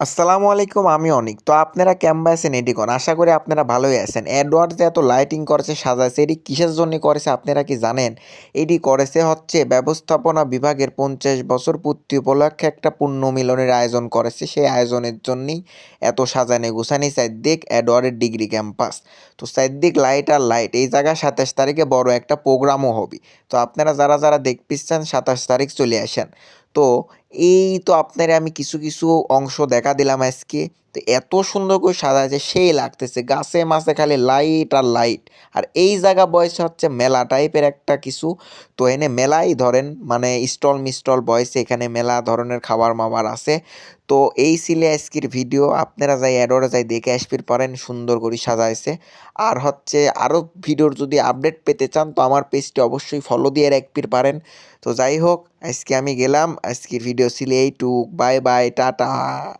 আসসালামু আলাইকুম, আমি অনিক। তো আপনারা কেমবা আছেন? এডিকন আশা করি আপনারা ভালোই আছেন। অ্যাডওয়ার্ড যে এত লাইটিং করেছে, সাজাইছে, এটি কিসের জন্য করেছে আপনারা কি জানেন? এটি করেছে হচ্ছে ব্যবস্থাপনা বিভাগের পঞ্চাশ বছর পূর্তি উপলক্ষে একটা পুণ্য মিলনের আয়োজন করেছে। সেই আয়োজনের জন্যই এত সাজানে গুছানি চারদিক অ্যাডওয়ার্ডের ডিগ্রি ক্যাম্পাস তো চারদিক লাইট আর লাইট এই জায়গায় সাতাশ তারিখে বড় একটা প্রোগ্রামও হবে। তো আপনারা যারা যারা দেখতেছেন সাতাশ তারিখ চলে আসেন। তো এই তো আপনারে আমি কিছু কিছু অংশ দেখা দিলাম আজকে। তো এত সুন্দর করে সাজাইছে, সেই লাগতেছে। গাছে মাছে খালি লাইট আর লাইট। আর এই জায়গা বয়স হচ্ছে মেলা টাইপের একটা কিছু। তো এনে মেলাই ধরেন মানে স্টল মিস্টল বয়সে এখানে মেলা ধরনের খাবার মাবার আছে। তো এই ছিল আজকের ভিডিও। আপনারা যাই অ্যাডোরে যাই দেখে আসবির পারেন, সুন্দর করে সাজাইছে। আর হচ্ছে আরও ভিডিওর যদি আপডেট পেতে চান, তো আমার পেজটি অবশ্যই ফলো দিয়ে রাখবির পারেন। তো যাই হোক, আজকে আমি গেলাম। আজকের video video. See you later. Bye bye. Tata.